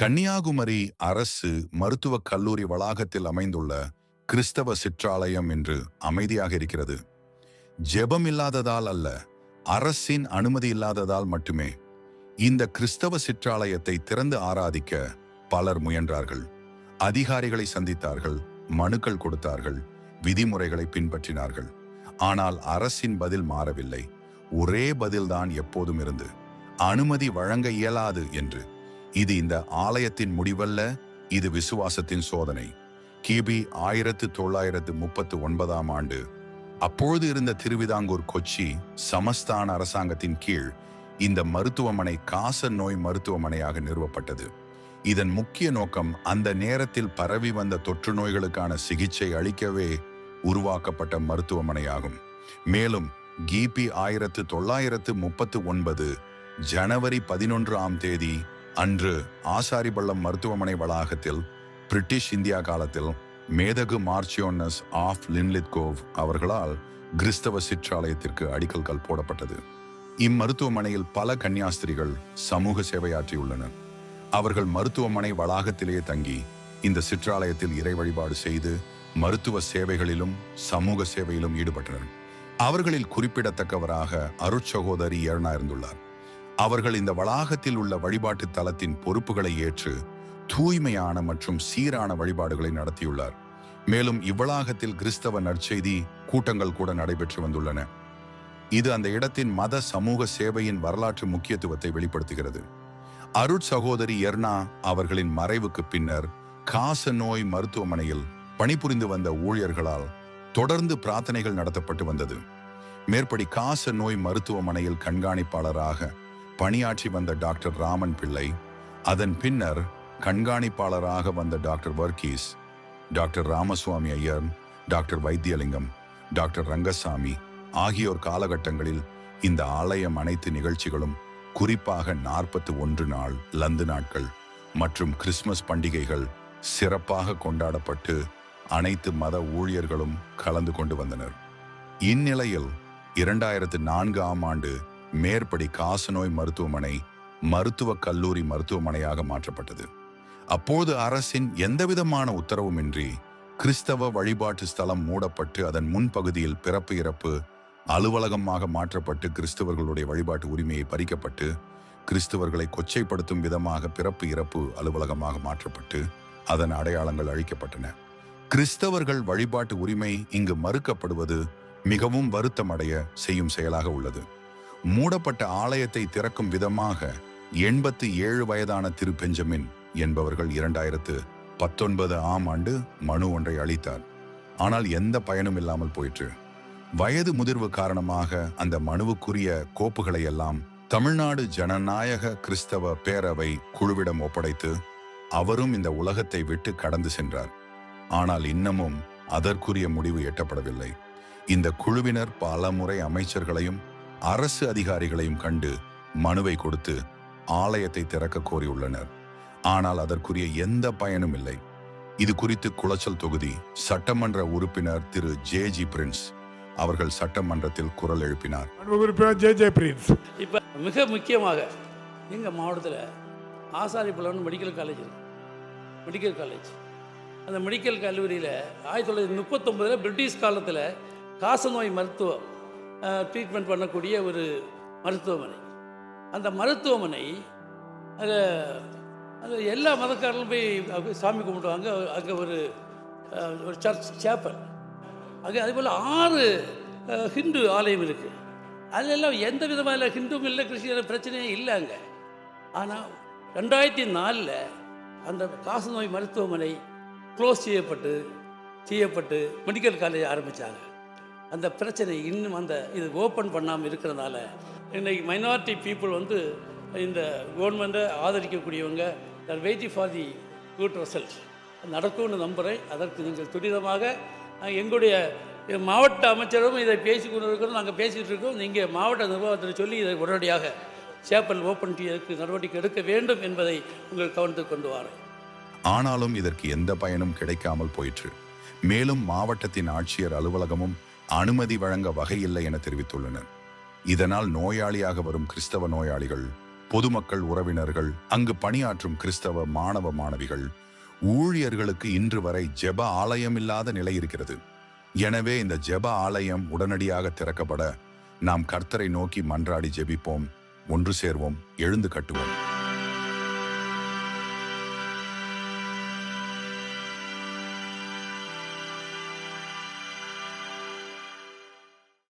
கன்னியாகுமரி அரசு மருத்துவக் கல்லூரி வளாகத்தில் அமைந்துள்ள கிறிஸ்தவ சிற்றாலயம் என்று அமைதியாக இருக்கிறது. ஜெபம் இல்லாததால் அல்ல அரசின் அனுமதி இல்லாததால் மட்டுமே இந்த கிறிஸ்தவ சிற்றாலயத்தை திறந்து ஆராதிக்க பலர் முயன்றார்கள். அதிகாரிகளை சந்தித்தார்கள் மனுக்கள் கொடுத்தார்கள் விதிமுறைகளை பின்பற்றினார்கள். ஆனால் அரசின் பதில் மாறவில்லை. ஒரே பதில்தான் எப்போதும் இருந்து அனுமதி வழங்க இயலாது என்று இது இந்த ஆலயத்தின் முடிவல்ல இது விசுவாசத்தின் சோதனை. கிபி ஆயிரத்து தொள்ளாயிரத்து முப்பத்து ஒன்பதாம் ஆண்டு. அப்பொழுது இருந்த திருவிதாங்கூர் கொச்சி சமஸ்தான அரசாங்கத்தின் கீழ் இந்த மருத்துவமனை காச நோய் மருத்துவமனையாக நிறுவப்பட்டது. இதன் முக்கிய நோக்கம் அந்த நேரத்தில் பரவி வந்த தொற்று நோய்களுக்கான சிகிச்சை அளிக்கவே உருவாக்கப்பட்ட மருத்துவமனையாகும். மேலும் கிபி ஆயிரத்து தொள்ளாயிரத்து முப்பத்து ஒன்பது ஜனவரி பதினொன்று ஆம் தேதி அன்று ஆசாரிபள்ளம் மருத்துவமனை வளாகத்தில் பிரிட்டிஷ் இந்தியா காலத்தில் மேதகு மார்ச்சியோனஸ் ஆஃப் லின்லித்கோவ் அவர்களால் கிறிஸ்தவ சிற்றாலயத்திற்கு அடிக்கல்கள் போடப்பட்டது. இம்மருத்துவமனையில் பல கன்னியாஸ்திரிகள் சமூக சேவையாற்றியுள்ளனர் அவர்கள் மருத்துவமனை வளாகத்திலேயே தங்கி இந்த சிற்றாலயத்தில் இறை வழிபாடு செய்து மருத்துவ சேவைகளிலும் சமூக சேவையிலும் ஈடுபட்டனர். அவர்களில் குறிப்பிடத்தக்கவராக அருட்சகோதரி ஏழனா இருந்துள்ளார். அவர்கள் இந்த வளாகத்தில் உள்ள வழிபாட்டு தலத்தின் பொறுப்புகளை ஏற்று தூய்மையான மற்றும் சீரான வழிபாடுகளை நடத்தியுள்ளார். மேலும் இவ்வளாகத்தில் கிறிஸ்தவ நற்செய்தி கூட்டங்கள் கூட நடைபெற்று வந்துள்ளன. இது அந்த இடத்தின் மத சமூக சேவையின் வரலாற்று முக்கியத்துவத்தை வெளிப்படுத்துகிறது. அருட் சகோதரி எர்னா அவர்களின் மறைவுக்கு பின்னர் காச நோய் மருத்துவமனையில் பணிபுரிந்து வந்த ஊழியர்களால் தொடர்ந்து பிரார்த்தனைகள் நடத்தப்பட்டு வந்தது. மேற்படி காச நோய் மருத்துவமனையில் கண்காணிப்பாளராக பணியாற்றி வந்த டாக்டர் ராமன் பிள்ளை அதன் பின்னர் கண்காணிப்பாளராக வந்த doctor Varghese doctor Ramaswamy Iyer doctor Vaithiyalingam doctor Rangasamy ஆகியோர் காலகட்டங்களில் இந்த ஆலயம் அனைத்து நிகழ்ச்சிகளும் குறிப்பாக நாற்பத்தி ஒன்று நாள் லந்து நாட்கள் மற்றும் கிறிஸ்மஸ் பண்டிகைகள் சிறப்பாக கொண்டாடப்பட்டு அனைத்து மத ஊழியர்களும் கலந்து கொண்டு வந்தனர். இந்நிலையில் இரண்டாயிரத்து நான்கு ஆம் ஆண்டு மேற்படி காசநோய் மருத்துவமனை மருத்துவக் கல்லூரி மருத்துவமனையாக மாற்றப்பட்டது. அப்போது அரசின் எந்தவிதமான உத்தரவுமின்றி கிறிஸ்தவ வழிபாட்டு ஸ்தலம் மூடப்பட்டு அதன் முன்பகுதியில் பிறப்பு இறப்பு அலுவலகமாக மாற்றப்பட்டு கிறிஸ்தவர்களுடைய வழிபாட்டு உரிமையை பறிக்கப்பட்டு கிறிஸ்தவர்களை கொச்சைப்படுத்தும் விதமாக பிறப்பு இறப்பு அலுவலகமாக மாற்றப்பட்டு அதன் அடையாளங்கள் அழிக்கப்பட்டன. கிறிஸ்தவர்கள் வழிபாட்டு உரிமை இங்கு மறுக்கப்படுவது மிகவும் வருத்தமடைய செய்யும் செயலாக உள்ளது. மூடப்பட்ட ஆலயத்தை திறக்கும் விதமாக எண்பத்து ஏழு வயதான திரு பெஞ்சமின் என்பவர்கள் இரண்டாயிரத்து பத்தொன்பது ஆம் ஆண்டு மனு ஒன்றை அளித்தார். ஆனால் எந்த பயனும் இல்லாமல் போயிற்று. வயது முதிர்வு காரணமாக அந்த மனுவுக்குரிய கோப்புகளை எல்லாம் தமிழ்நாடு ஜனநாயக கிறிஸ்தவ பேரவை குழுவிடம் ஒப்படைத்து அவரும் இந்த உலகத்தை விட்டு கடந்து சென்றார். ஆனால் இன்னமும் அதற்குரிய முடிவு எட்டப்படவில்லை. இந்த குழுவினர் பல முறை அமைச்சர்களையும் அரசு அதிகாரிகளையும் கண்டு மனுவை கொடுத்து ஆலயத்தை திறக்க கோரியுள்ளனர். ஆனால் அதற்குரிய எந்த பயனும் இல்லை. இது குறித்து குளச்சல் தொகுதி சட்டமன்ற உறுப்பினர் திரு. ஜே. ஜி. பிரின்ஸ் அவர்கள் சட்டமன்றத்தில் குரல் எழுப்பினார். ஜே. ஜே. பிரின்ஸ். இப்போ மிக முக்கியமாக எங்கள் மாவட்டத்தில் ஆசாரிப்பள்ளம்னு மெடிக்கல் காலேஜ் இருக்கு. மெடிக்கல் காலேஜ் அந்த மெடிக்கல் கல்லூரியில் ஆயிரத்தி தொள்ளாயிரத்தி முப்பத்தொம்பதில் பிரிட்டிஷ் காலத்தில் காசநோய் மருத்துவம் ட்ரீட்மெண்ட் பண்ணக்கூடிய ஒரு மருத்துவமனை. அந்த மருத்துவமனை அதில் அது எல்லா மதக்காரர்களும் போய் சாமி கும்பிடுவாங்க. அங்கே ஒரு ஒரு சர்ச் சேப்பல் அங்கே அதுபோல் ஆறு ஹிந்து ஆலயம் இருக்குது அதெல்லாம் எந்த விதமான ஹிந்துவும் இல்லை கிறிஸ்டியன் பிரச்சனையும் இல்லை அங்கே. ஆனால் ரெண்டாயிரத்தி நாலில் அந்த காசநோய் மருத்துவமனை க்ளோஸ் செய்யப்பட்டு செய்யப்பட்டு மெடிக்கல் காலேஜ் ஆரம்பித்தாங்க அந்த பிரச்சனை இன்னும் அந்த இது ஓப்பன் பண்ணாமல் இருக்கிறதுனால இன்றைக்கி மைனாரிட்டி பீப்புள் வந்து இந்த கவர்மெண்ட்டை ஆதரிக்கக்கூடியவங்க are waiting for the good result நடக்கும்னு நம்புகிறேன் அதற்கு நீங்கள் துரிதமாக எங்களுடைய மாவட்ட அமைச்சரும் இதை பேசி கொண்டு இருக்கிறோம் நாங்கள் பேசிகிட்டு இருக்கோம் நீங்கள் மாவட்ட நிர்வாகத்தில் சொல்லி இதை உடனடியாக சேப்பல் ஓப்பன் செய்யறதுக்கு நடவடிக்கை எடுக்க வேண்டும் என்பதை உங்கள் கவனத்துக்கு கொண்டு வரேன். ஆனாலும் இதற்கு எந்த பயனும் கிடைக்காமல் போயிற்று. மேலும் மாவட்டத்தின் ஆட்சியர் அலுவலகமும் அனுமதி வழங்க வகையில்லை என தெரிவித்துள்ளனர். இதனால் நோயாளியாக வரும் கிறிஸ்தவ நோயாளிகள் பொதுமக்கள் உறவினர்கள் அங்கு பணியாற்றும் கிறிஸ்தவ மாணவ மாணவிகள் ஊழியர்களுக்கு இன்று வரை ஜெப ஆலயம் இல்லாத நிலை இருக்கிறது. எனவே இந்த ஜெப ஆலயம் உடனடியாக திறக்கப்பட நாம் கர்த்தரை நோக்கி மன்றாடி ஜெபிப்போம் ஒன்று சேர்வோம் எழுந்து கட்டுவோம்.